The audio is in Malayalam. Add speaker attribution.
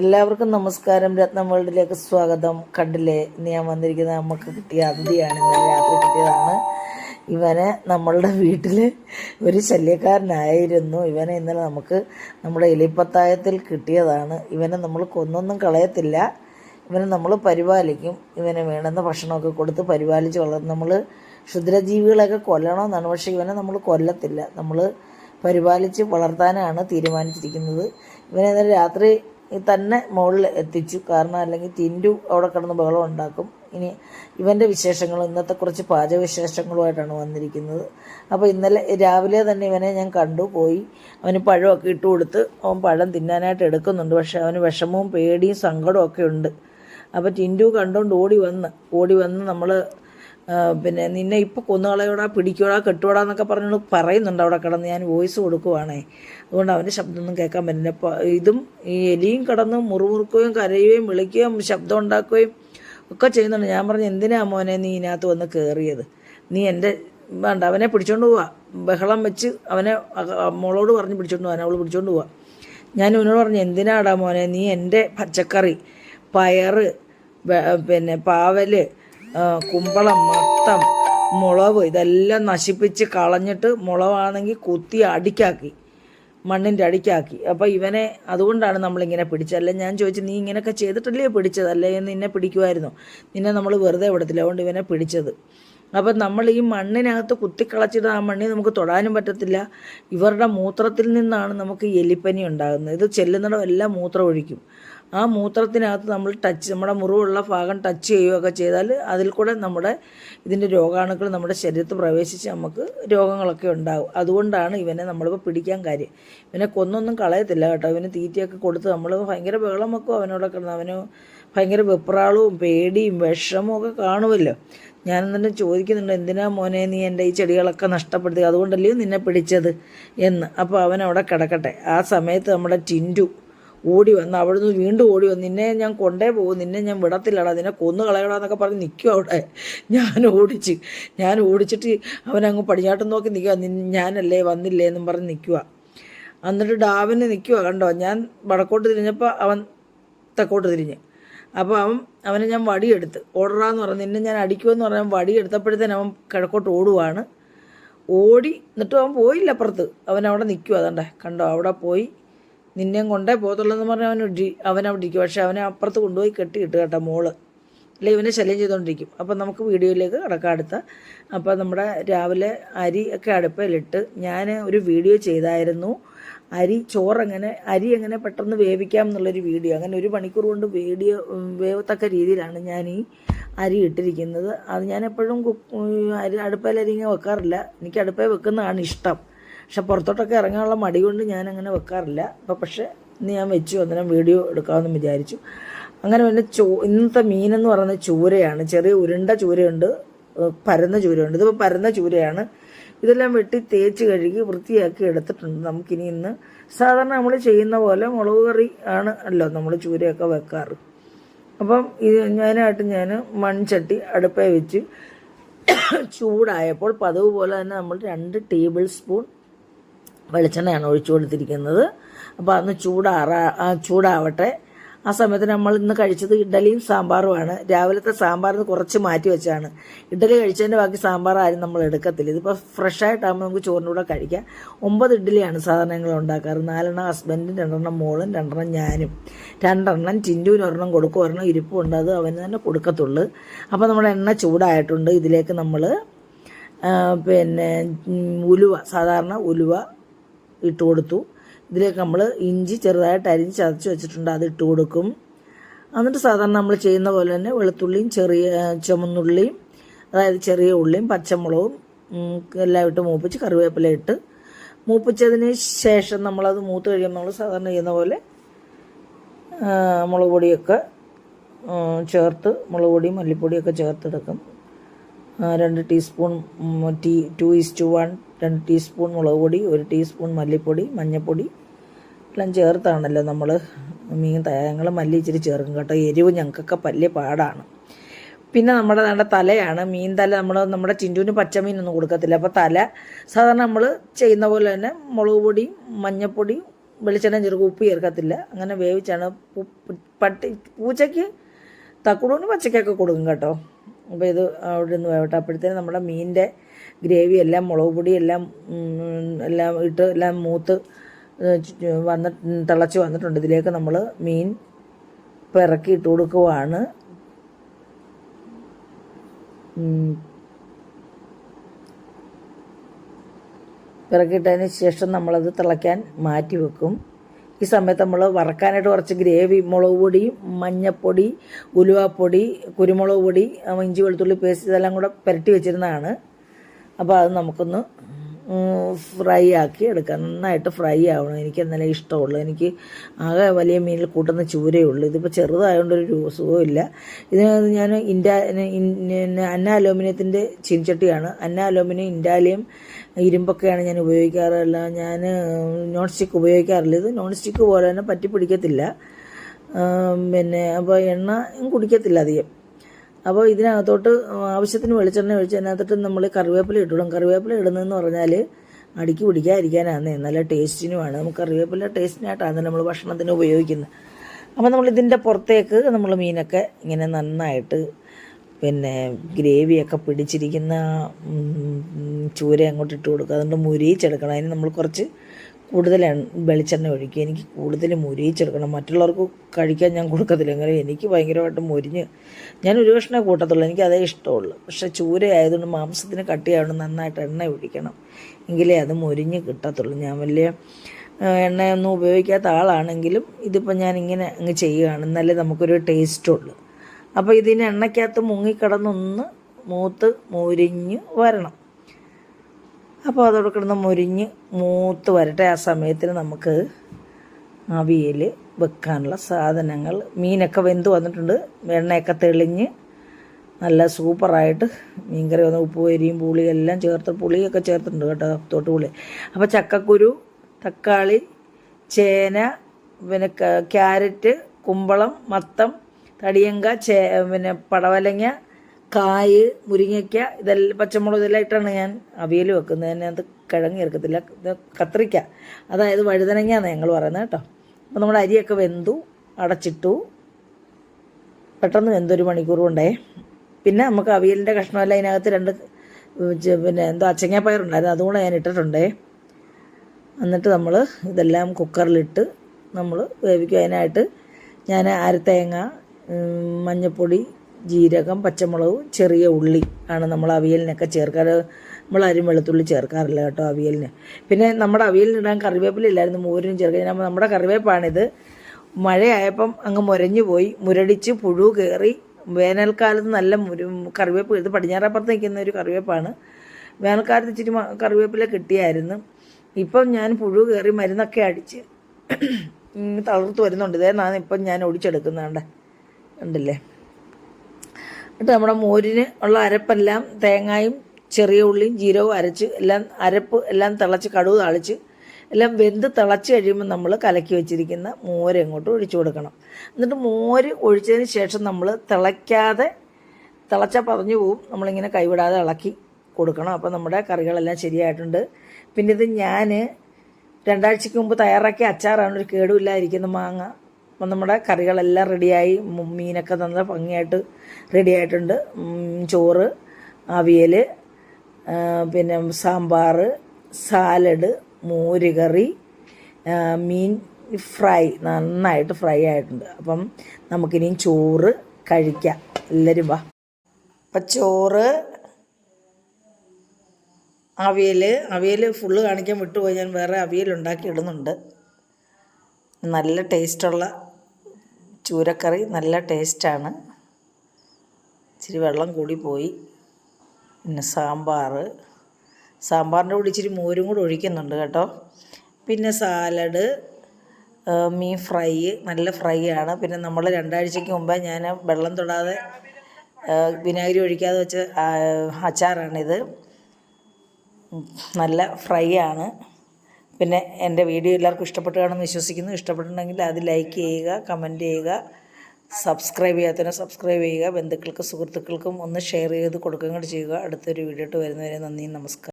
Speaker 1: എല്ലാവർക്കും നമസ്കാരം. രത്നം വേൾഡിലേക്ക് സ്വാഗതം. കണ്ടില്ലേ ഇന്ന് ഞാൻ വന്നിരിക്കുന്നത് നമുക്ക് കിട്ടിയ അതിഥിയാണ്. ഇന്നലെ രാത്രി കിട്ടിയതാണ്. ഇവനെ നമ്മളുടെ വീട്ടിൽ ഒരു ശല്യക്കാരനായിരുന്നു. ഇവനെ ഇന്നലെ നമുക്ക് നമ്മുടെ എലിപ്പത്തായത്തിൽ കിട്ടിയതാണ്. ഇവനെ നമ്മൾ കൊന്നൊന്നും കളയത്തില്ല. ഇവനെ നമ്മൾ പരിപാലിക്കും. ഇവനെ വേണ്ടുന്ന ഭക്ഷണമൊക്കെ കൊടുത്ത് പരിപാലിച്ച് വളർന്ന് നമ്മൾ ക്ഷുദ്രജീവികളെയൊക്കെ കൊല്ലണമെന്നാണ്. പക്ഷേ ഇവനെ നമ്മൾ കൊല്ലത്തില്ല. നമ്മൾ പരിപാലിച്ച് വളർത്താനാണ് തീരുമാനിച്ചിരിക്കുന്നത്. ഇവനെ ഇന്നലെ രാത്രി തന്നെ മുകളിൽ എത്തിച്ചു. കാരണം അല്ലെങ്കിൽ തിൻഡു അവിടെ കിടന്ന് ബഹളം ഉണ്ടാക്കും. ഇനി ഇവന്റെ വിശേഷങ്ങൾ ഇന്നത്തെ കുറച്ച് പാചക വിശേഷങ്ങളുമായിട്ടാണ് വന്നിരിക്കുന്നത്. അപ്പോൾ ഇന്നലെ രാവിലെ തന്നെ ഇവനെ ഞാൻ കണ്ടു പോയി. അവന് പഴമൊക്കെ ഇട്ട് കൊടുത്ത് അവൻ പഴം തിന്നാനായിട്ട് എടുക്കുന്നുണ്ട്. പക്ഷേ അവന് വിഷമവും പേടിയും സങ്കടവും ഒക്കെ ഉണ്ട്. അപ്പോൾ ടിൻഡു കണ്ടുകൊണ്ട് ഓടി വന്ന് ഓടി വന്ന് നമ്മൾ പിന്നെ നിന്നെ ഇപ്പോൾ കൊന്നുകളയോടാ പിടിക്കോടാ കെട്ടുകൂടാ എന്നൊക്കെ പറഞ്ഞുകൊണ്ട് പറയുന്നുണ്ട് അവിടെ കിടന്ന്. ഞാൻ വോയിസ് കൊടുക്കുവാണേ. അതുകൊണ്ട് അവന്റെ ശബ്ദമൊന്നും കേൾക്കാൻ പറ്റില്ല. ഇതും ഈ എലിയും കിടന്ന് മുറുമുറുക്കുകയും കരയുകയും വിളിക്കുകയും ശബ്ദം ഉണ്ടാക്കുകയും ഒക്കെ ചെയ്യുന്നുണ്ട്. ഞാൻ പറഞ്ഞു എന്തിനാ മോനെ നീ ഇതിനകത്ത് വന്ന് കയറിയത് നീ എന്റെ വേണ്ട അവനെ പിടിച്ചോണ്ട് പോവാ. ബഹളം വെച്ച് അവനെ മോളോട് പറഞ്ഞ് പിടിച്ചോണ്ട് പോവാൻ അവൾ പിടിച്ചോണ്ട് പോവാ. ഞാൻ ഇവനോട് പറഞ്ഞു എന്തിനാടാ മോനെ നീ എന്റെ പച്ചക്കറി പയറ് പിന്നെ പാവൽ ആ, കുമ്പളം മത്തം മുളവ് ഇതെല്ലാം നശിപ്പിച്ച് കളഞ്ഞിട്ട് മുളവാണെങ്കിൽ കുത്തി അടിക്കാക്കി മണ്ണിന്റെ അടിക്കാക്കി. അപ്പോൾ ഇവനെ അതുകൊണ്ടാണ് നമ്മളിങ്ങനെ പിടിച്ചത്. അല്ല ഞാൻ ചോദിച്ചു നീ ഇങ്ങനെയൊക്കെ ചെയ്തിട്ടല്ലേ പിടിച്ചത്? അല്ലേ? നിന്നെ പിടിക്കുമായിരുന്നു. നിന്നെ നമ്മൾ വെറുതെ വിടത്തില്ല. അതുകൊണ്ട് ഇവനെ പിടിച്ചത്. അപ്പം നമ്മൾ ഈ മണ്ണിനകത്ത് കുത്തിക്കളച്ചിട്ട് ആ മണ്ണിൽ നമുക്ക് തൊടാനും പറ്റത്തില്ല. ഇവരുടെ മൂത്രത്തിൽ നിന്നാണ് നമുക്ക് എലിപ്പനി ഉണ്ടാകുന്നത്. ഇത് ചെല്ലുന്നിടം എല്ലാം മൂത്രം ഒഴിക്കും. ആ മൂത്രത്തിനകത്ത് നമ്മൾ ടച്ച് നമ്മുടെ മുറിവുള്ള ഭാഗം ടച്ച് ചെയ്യുകയൊക്കെ ചെയ്താൽ അതിൽ കൂടെ നമ്മുടെ ഇതിന്റെ രോഗാണുക്കൾ നമ്മുടെ ശരീരത്ത് പ്രവേശിച്ച് നമുക്ക് രോഗങ്ങളൊക്കെ ഉണ്ടാകും. അതുകൊണ്ടാണ് ഇവനെ നമ്മളിപ്പോൾ പിടിക്കാൻ കാര്യം. ഇവനെ കൊന്നൊന്നും കളയത്തില്ല കേട്ടോ. ഇവന് തീറ്റയൊക്കെ കൊടുത്ത് നമ്മൾ ഭയങ്കര ബഹളം വെക്കും കിടന്ന്. അവന് ഭയങ്കര വെപ്രാളവും പേടിയും വിഷമവും ഒക്കെ കാണുമല്ലോ. ഞാൻ തന്നെ ചോദിക്കുന്നുണ്ട് എന്തിനാ മോനെ നീ എന്റെ ഈ ചെടികളൊക്കെ നഷ്ടപ്പെടുത്തി അതുകൊണ്ടല്ലയോ നിന്നെ പിടിച്ചത്? എന്ന്. അപ്പോൾ അവൻ അവിടെ കിടക്കട്ടെ. ആ സമയത്ത് നമ്മുടെ ടിന്റു ഓടി വന്ന് അവിടുന്ന് വീണ്ടും ഓടി വന്ന് നിന്നെ ഞാൻ കൊണ്ടേ പോകും നിന്നെ ഞാൻ വിടത്തില്ലടാ നിന്നെ കൊന്നു കളയടാന്നൊക്കെ പറഞ്ഞ് നിൽക്കും അവിടെ. ഞാൻ ഓടിച്ച് ഞാൻ ഓടിച്ചിട്ട് അവനങ്ങ് പടിഞ്ഞാട്ടം നോക്കി നിൽക്കുക ഞാനല്ലേ വന്നില്ലേ എന്നും പറഞ്ഞ് നിൽക്കുക എന്നിട്ട് ഡാവിന് നിൽക്കുക കണ്ടോ? ഞാൻ വടക്കോട്ട് തിരിഞ്ഞപ്പോൾ അവൻ തെക്കോട്ട് തിരിഞ്ഞ്. അപ്പോൾ അവൻ അവനെ ഞാൻ വടിയെടുത്ത് ഓടറാന്ന് പറഞ്ഞു നിന്നെ ഞാൻ അടിക്കുമെന്ന് പറഞ്ഞാൽ വടി എടുത്തപ്പോഴത്തേനും അവൻ കിഴക്കോട്ട് ഓടുവാണ്. ഓടി എന്നിട്ട് അവൻ പോയില്ല അപ്പുറത്ത്. അവൻ അവിടെ നിൽക്കുക അതണ്ടേ കണ്ടോ? അവിടെ പോയി നിന്നെയും കൊണ്ടേ പോകത്തുള്ളൂ എന്ന് പറഞ്ഞാൽ അവൻ ഇടി അവൻ അവിടെ ഇരിക്കും. പക്ഷേ അവനെ അപ്പുറത്ത് കൊണ്ടുപോയി കെട്ടിയിട്ട് കേട്ടോ മോൾ. അല്ലെ ഇവനെ ശല്യം ചെയ്തുകൊണ്ടിരിക്കും. അപ്പം നമുക്ക് വീഡിയോയിലേക്ക് കിടക്കാം അടുത്ത. അപ്പോൾ നമ്മുടെ രാവിലെ അരി ഒക്കെ അടുപ്പിലിട്ട് ഞാൻ ഒരു വീഡിയോ ചെയ്തായിരുന്നു. അരി ചോറെങ്ങനെ അരി എങ്ങനെ പെട്ടെന്ന് വേവിക്കാം എന്നുള്ളൊരു വീഡിയോ. അങ്ങനെ ഒരു മണിക്കൂർ കൊണ്ട് വീഡിയോ വേവത്തക്ക രീതിയിലാണ് ഞാൻ ഈ അരി ഇട്ടിരിക്കുന്നത്. അത് ഞാൻ എപ്പോഴും അരി അടുപ്പയിൽ അരി വെക്കാറില്ല. എനിക്ക് അടുപ്പയിൽ വെക്കുന്നതാണ് ഇഷ്ടം. പക്ഷെ പുറത്തോട്ടൊക്കെ ഇറങ്ങാനുള്ള മടി കൊണ്ട് ഞാൻ അങ്ങനെ വെക്കാറില്ല. അപ്പോൾ പക്ഷേ ഇന്ന് ഞാൻ വെച്ചു അന്നേരം വീഡിയോ എടുക്കാമെന്ന് വിചാരിച്ചു. അങ്ങനെ പിന്നെ ചോ ഇന്നത്തെ മീനെന്ന് പറയുന്നത് ചൂരയാണ്. ചെറിയ ഉരുണ്ട ചൂരയുണ്ട് പരന്ന ചൂരയുണ്ട്. ഇതിപ്പോൾ പരന്ന ചൂരയാണ്. ഇതെല്ലാം വെട്ടി തേച്ച് കഴുകി വൃത്തിയാക്കി എടുത്തിട്ടുണ്ട്. നമുക്കിനി ഇന്ന് സാധാരണ നമ്മൾ ചെയ്യുന്ന പോലെ മുളക് കറി ആണ് അല്ലോ നമ്മൾ ചൂരയൊക്കെ വെക്കാറ്. അപ്പം ഇത് ഞാനായിട്ട് ഞാൻ മൺചട്ടി അടുപ്പേ വെച്ച് ചൂടായപ്പോൾ പതിവ് പോലെ തന്നെ നമ്മൾ രണ്ട് ടേബിൾ സ്പൂൺ വെളിച്ചെണ്ണയാണ് ഒഴിച്ചു കൊടുത്തിരിക്കുന്നത്. അപ്പോൾ അന്ന് ചൂടാറാ ചൂടാവട്ടെ. ആ സമയത്ത് നമ്മൾ ഇന്ന് കഴിച്ചത് ഇഡലിയും സാമ്പാറുമാണ് രാവിലത്തെ സാമ്പാറിന് കുറച്ച് മാറ്റി വെച്ചാണ്. ഇഡലി കഴിച്ചതിന്റെ ബാക്കി സാമ്പാർ ആരും നമ്മൾ എടുക്കത്തില്ല. ഇതിപ്പോൾ ഫ്രഷ് ആയിട്ടാകുമ്പോൾ നമുക്ക് ചോറിന്റെ കൂടെ കഴിക്കാം. ഒമ്പത് ഇഡ്ഡലിയാണ് സാധാരണ ഞങ്ങൾ ഉണ്ടാക്കാറ്. നാലെണ്ണം ഹസ്ബൻഡും രണ്ടെണ്ണം മോളും രണ്ടെണ്ണം ഞാനും. രണ്ടെണ്ണം ചിന്റുവിന് ഒരെണ്ണം കൊടുക്കും. ഒരെണ്ണം ഇരിപ്പുണ്ട് അത് അവന് തന്നെ കൊടുക്കത്തുള്ളൂ. അപ്പോൾ നമ്മുടെ എണ്ണ ചൂടായിട്ടുണ്ട്. ഇതിലേക്ക് നമ്മൾ പിന്നെ ഉലുവ സാധാരണ ഉലുവ ഇട്ട് കൊടുത്തു. ഇതിലേക്ക് നമ്മൾ ഇഞ്ചി ചെറുതായിട്ട് അരിഞ്ഞ് ചതച്ച് വെച്ചിട്ടുണ്ട് അത് ഇട്ട് കൊടുക്കും. എന്നിട്ട് സാധാരണ നമ്മൾ ചെയ്യുന്ന പോലെ തന്നെ വെളുത്തുള്ളിയും ചെറിയ ചുമന്നുള്ളിയും അതായത് ചെറിയ ഉള്ളിയും പച്ചമുളകും എല്ലാം ഇട്ട് മൂപ്പിച്ച് കറിവേപ്പില ഇട്ട് മൂപ്പിച്ചതിന് ശേഷം നമ്മളത് മൂത്ത് കഴിയുമ്പോൾ നമ്മൾ സാധാരണ ചെയ്യുന്ന പോലെ മുളക് പൊടിയൊക്കെ ചേർത്ത് മുളക് പൊടിയും മല്ലിപ്പൊടിയൊക്കെ ചേർത്തെടുക്കും. രണ്ട് teaspoon T two is to one രണ്ട് ടീസ്പൂൺ മുളക് പൊടി ഒരു ടീസ്പൂൺ മല്ലിപ്പൊടി മഞ്ഞൾപ്പൊടി എല്ലാം ചേർത്താണല്ലോ നമ്മൾ മീൻ ഞങ്ങൾ മല്ലി ഇച്ചിരി ചേർക്കും കേട്ടോ. എരിവ് ഞങ്ങൾക്കൊക്കെ വലിയ പാടാണ്. പിന്നെ നമ്മുടെ നമ്മുടെ തലയാണ്. മീൻ തല നമ്മൾ നമ്മുടെ ചിന്റുവിന് പച്ചമീനൊന്നും കൊടുക്കത്തില്ല. അപ്പോൾ തല സാധാരണ നമ്മൾ ചെയ്യുന്ന പോലെ തന്നെ മുളക് പൊടിയും മഞ്ഞൾപ്പൊടിയും വെളിച്ചെണ്ണ ചെറുക്കും ഉപ്പ് ചേർക്കത്തില്ല. അങ്ങനെ വേവിച്ചാണ് പട്ടി പൂച്ചയ്ക്ക് തക്കുടൂന് പച്ചക്കൊക്കെ കൊടുക്കും കേട്ടോ. അപ്പോൾ ഇത് അവിടെ നിന്ന് വേവട്ടെ അപ്പോഴത്തേനും നമ്മുടെ മീനിന്റെ ഗ്രേവി എല്ലാം മുളക് പൊടി എല്ലാം എല്ലാം ഇട്ട് എല്ലാം മൂത്ത് വന്ന് തിളച്ച് വന്നിട്ടുണ്ട്. ഇതിലേക്ക് നമ്മൾ മീൻ പിറക്കി ഇട്ട് കൊടുക്കുവാണ്. പിറക്കിയിട്ടതിന് ശേഷം നമ്മളത് തിളയ്ക്കാൻ മാറ്റി വെക്കും. ഈ സമയത്ത് നമ്മൾ വറക്കാനായിട്ട് കുറച്ച് ഗ്രേവി മുളക് പൊടി മഞ്ഞപ്പൊടി ഉലുവാപ്പൊടി കുരുമുളക് പൊടി ഇഞ്ചി വെളുത്തുള്ളി പേസ്റ്റ് ഇതെല്ലാം കൂടെ പുരട്ടി വെച്ചിരുന്നതാണ്. അപ്പോൾ അത് നമുക്കൊന്ന് ഫ്രൈ ആക്കി എടുക്കാം. നന്നായിട്ട് ഫ്രൈ ആവണം. എനിക്ക് എന്നാലേ ഇഷ്ടമുള്ളൂ. എനിക്ക് ആകെ വലിയ മീനിൽ കൂട്ടുന്ന ചൂരയേ ഉള്ളൂ. ഇതിപ്പോൾ ചെറുതായതുകൊണ്ട് ഒരു രു- സുഖമില്ല. ഇതിനകത്ത് ഞാൻ ഇൻഡാ ഇൻ- അന്ന അലോമിനിയത്തിന്റെ ചീൻചട്ടിയാണ് അന്ന അലോമിനിയം ഇൻഡാലിയം ഇരുമ്പൊക്കെയാണ് ഞാൻ ഉപയോഗിക്കാറില്ല ഞാൻ നോൺ സ്റ്റിക്ക് ഉപയോഗിക്കാറില്ല. ഇത് നോൺ സ്റ്റിക്ക് പോലെ തന്നെ പറ്റി പിടിക്കത്തില്ല പിന്നെ അപ്പോൾ എണ്ണ കുടിക്കത്തില്ല അധികം. അപ്പോൾ ഇതിനകത്തോട്ട് ആവശ്യത്തിന് വെളിച്ചെണ്ണ ഒഴിച്ച് അതിനകത്തോട്ട് നമ്മൾ കറിവേപ്പില ഇട്ടിടും കറിവേപ്പില ഇടുന്നതെന്ന് പറഞ്ഞാൽ അടുക്കി പിടിക്കാതിരിക്കാനാണ് നല്ല ടേസ്റ്റിനുമാണ്. നമുക്ക് കറിവേപ്പില ടേസ്റ്റിനായിട്ടാണ് നമ്മൾ ഭക്ഷണത്തിന് ഉപയോഗിക്കുന്നത്. അപ്പോൾ നമ്മൾ ഇതിന്റെ പുറത്തേക്ക് നമ്മൾ മീനൊക്കെ ഇങ്ങനെ നന്നായിട്ട് പിന്നെ ഗ്രേവിയൊക്കെ പിടിച്ചിരിക്കുന്ന ചൂര അങ്ങോട്ട് ഇട്ട് കൊടുക്കുക. അതുകൊണ്ട് മുരിയിച്ചെടുക്കണം. അതിന് നമ്മൾ കുറച്ച് കൂടുതൽ വെളിച്ചെണ്ണ ഒഴിക്കുക. എനിക്ക് കൂടുതൽ മുരിയിച്ചെടുക്കണം. മറ്റുള്ളവർക്ക് കഴിക്കാൻ ഞാൻ കൊടുക്കത്തില്ല. എങ്കിലും എനിക്ക് ഭയങ്കരമായിട്ട് മുരിഞ്ഞ് ഞാൻ ഒരു കഷ്ണേ കൂട്ടത്തുള്ളൂ. എനിക്ക് അതേ ഇഷ്ടമുള്ളൂ. പക്ഷേ ചൂര ആയതുകൊണ്ട് മാംസത്തിന് കട്ടിയാവണം നന്നായിട്ട് എണ്ണ ഒഴിക്കണം. എങ്കിലേ അത് മുരിഞ്ഞ് കിട്ടത്തുള്ളൂ. ഞാൻ വലിയ എണ്ണയൊന്നും ഉപയോഗിക്കാത്ത ആളാണെങ്കിലും ഇതിപ്പോൾ ഞാൻ ഇങ്ങനെ അങ്ങ് ചെയ്യുകയാണ്. എന്നാലേ നമുക്കൊരു ടേസ്റ്റുള്ളൂ അപ്പോൾ ഇതിന് എണ്ണയ്ക്കകത്ത് മുങ്ങിക്കിടന്നൊന്ന് മൂത്ത് മുരിഞ്ഞ് വരണം. അപ്പോൾ അതോടെ കിടന്ന് മുരിഞ്ഞ് മൂത്ത് വരട്ടെ ആ സമയത്തിന് നമുക്ക് അവിയൽ വെക്കാനുള്ള സാധനങ്ങൾ. മീനൊക്കെ വെന്ത് വന്നിട്ടുണ്ട്. എണ്ണയൊക്കെ തെളിഞ്ഞ് നല്ല സൂപ്പറായിട്ട് മീൻകറി വന്ന് ഉപ്പ് വരിയും പുളിയും എല്ലാം ചേർത്ത് പുളിയൊക്കെ ചേർത്തിട്ടുണ്ട് കേട്ടോ തോട്ട് പുളി അപ്പോൾ ചക്കക്കുരു തക്കാളി ചേന പിന്നെ ക്യാരറ്റ് കുമ്പളം മത്തം തടിയങ്ക ചേ പിന്നെ പടവലങ്ങ കായ് മുരിങ്ങയ്ക്ക ഇതെല്ലാം പച്ചമുളക് ഇതെല്ലാം ഇട്ടാണ് ഞാൻ അവിയൽ വെക്കുന്നത്. അതിനകത്ത് കിഴങ്ങ് ചേർക്കത്തില്ല. കത്രിക്ക. അതായത് വഴുതനങ്ങ എന്നാണ് ഞങ്ങൾ പറയുന്നത് കേട്ടോ. അപ്പോൾ നമ്മൾ അരിയൊക്കെ വെന്തു അടച്ചിട്ടു. പെട്ടെന്ന് വെന്തൊരു മണിക്കൂർ കൊണ്ടേ. പിന്നെ നമുക്ക് അവിയലിന്റെ കഷ്ണമല്ല അതിനകത്ത് രണ്ട് പിന്നെ എന്തോ അച്ചങ്ങാപ്പയറുണ്ടായിരുന്നു അതുകൊണ്ട് ഞാൻ ഇട്ടിട്ടുണ്ടേ. എന്നിട്ട് നമ്മൾ ഇതെല്ലാം കുക്കറിലിട്ട് നമ്മൾ വേവിക്കും. അതിനായിട്ട് ഞാൻ അരത്തേങ്ങ മഞ്ഞൾപ്പൊടി ജീരകം പച്ചമുളകും ചെറിയ ഉള്ളി ആണ് നമ്മൾ അവിയലിനൊക്കെ ചേർക്കാറ്. നമ്മൾ അരി വെളുത്തുള്ളി ചേർക്കാറില്ല കേട്ടോ അവിയലിന്. പിന്നെ നമ്മുടെ അവിയലിനിടാൻ കറിവേപ്പിലില്ലായിരുന്നു മോരും മോരിനും ചേർക്കാൻ. നമ്മുടെ കറിവേപ്പാണിത്. മഴയായപ്പം അങ്ങ് മുരഞ്ഞു പോയി മുരടിച്ച് പുഴു കയറി. വേനൽക്കാലത്ത് നല്ല മുരു കറിവേപ്പ് ഇത് പടിഞ്ഞാറപ്പുറത്ത് നിൽക്കുന്ന ഒരു കറിവേപ്പാണ്. വേനൽക്കാലത്ത് ഇച്ചിരി കറിവേപ്പില കിട്ടിയായിരുന്നു. ഇപ്പം ഞാൻ പുഴു കയറി മരുന്നൊക്കെ അടിച്ച് തളർത്ത് വരുന്നുണ്ട്. ഇതേന്നാണ് ഇപ്പം ഞാൻ ഒടിച്ചെടുക്കുന്നുണ്ട് ഉണ്ടല്ലേ എന്നിട്ട് നമ്മുടെ മോരിന് ഉള്ള അരപ്പെല്ലാം തേങ്ങായും ചെറിയ ഉള്ളിയും ജീരകവും അരച്ച് എല്ലാം അരപ്പ് എല്ലാം തിളച്ച് കടുവ് തളിച്ച് എല്ലാം വെന്ത് തിളച്ച് കഴിയുമ്പോൾ നമ്മൾ കലക്കി വെച്ചിരിക്കുന്ന മോര് അങ്ങോട്ട് ഒഴിച്ചു കൊടുക്കണം. എന്നിട്ട് മോര് ഒഴിച്ചതിന് ശേഷം നമ്മൾ തിളയ്ക്കാതെ തിളച്ചാൽ പറഞ്ഞു പോവും. നമ്മളിങ്ങനെ കൈവിടാതെ ഇളക്കി കൊടുക്കണം. അപ്പോൾ നമ്മുടെ കറികളെല്ലാം ശരിയായിട്ടുണ്ട്. പിന്നെ ഇത് ഞാൻ രണ്ടാഴ്ചക്ക് മുമ്പ് തയ്യാറാക്കിയ അച്ചാറാണ്. ഒരു കേടുമില്ലാതിരിക്കുന്ന മാങ്ങ. നമ്മുടെ കറികളെല്ലാം റെഡിയായി. മീനൊക്കെ നല്ല ഭംഗിയായിട്ട് റെഡിയായിട്ടുണ്ട്. ചോറ് അവിയൽ പിന്നെ സാമ്പാർ സാലഡ് മോരുകറി മീൻ ഫ്രൈ നന്നായിട്ട് ഫ്രൈ ആയിട്ടുണ്ട്. അപ്പം നമുക്കിനിയും ചോറ് കഴിക്കാം. എല്ലാവരും വാ. അപ്പം ചോറ് അവിയൽ അവിയൽ ഫുള്ള് കാണിക്കാൻ വിട്ടുപോയി. ഞാൻ വേറെ അവിയൽ ഉണ്ടാക്കി ഇടുന്നുണ്ട്. നല്ല ടേസ്റ്റുള്ള ചൂരക്കറി നല്ല ടേസ്റ്റാണ്. ഇച്ചിരി വെള്ളം കൂടി പോയി. പിന്നെ സാമ്പാർ. സാമ്പാറിന്റെ കൂടി ഇച്ചിരി മോരും കൂടി ഒഴിക്കുന്നുണ്ട് കേട്ടോ. പിന്നെ സാലഡ് മീൻ ഫ്രൈ നല്ല ഫ്രൈ ആണ്. പിന്നെ നമ്മൾ രണ്ടാഴ്ചയ്ക്ക് മുമ്പേ ഞാൻ വെള്ളം തൊടാതെ വിനാഗിരി ഒഴിക്കാതെ വെച്ച അച്ചാറാണിത്. നല്ല ഫ്രൈ ആണ്. പിന്നെ എന്റെ വീഡിയോ എല്ലാവർക്കും ഇഷ്ടപ്പെട്ടു കാണുമെന്ന് വിശ്വസിക്കുന്നു. ഇഷ്ടപ്പെട്ടിട്ടുണ്ടെങ്കിൽ അത് ലൈക്ക് ചെയ്യുക കമന്റ് ചെയ്യുക സബ്സ്ക്രൈബ് ചെയ്യാത്തതിനെ സബ്സ്ക്രൈബ് ചെയ്യുക ബന്ധുക്കൾക്കും സുഹൃത്തുക്കൾക്കും ഒന്ന് ഷെയർ ചെയ്ത് കൊടുക്കുകയും കൂടി ചെയ്യുക. അടുത്തൊരു വീഡിയോ ഇട്ട് വരുന്നവരെ നന്ദി നമസ്കാരം.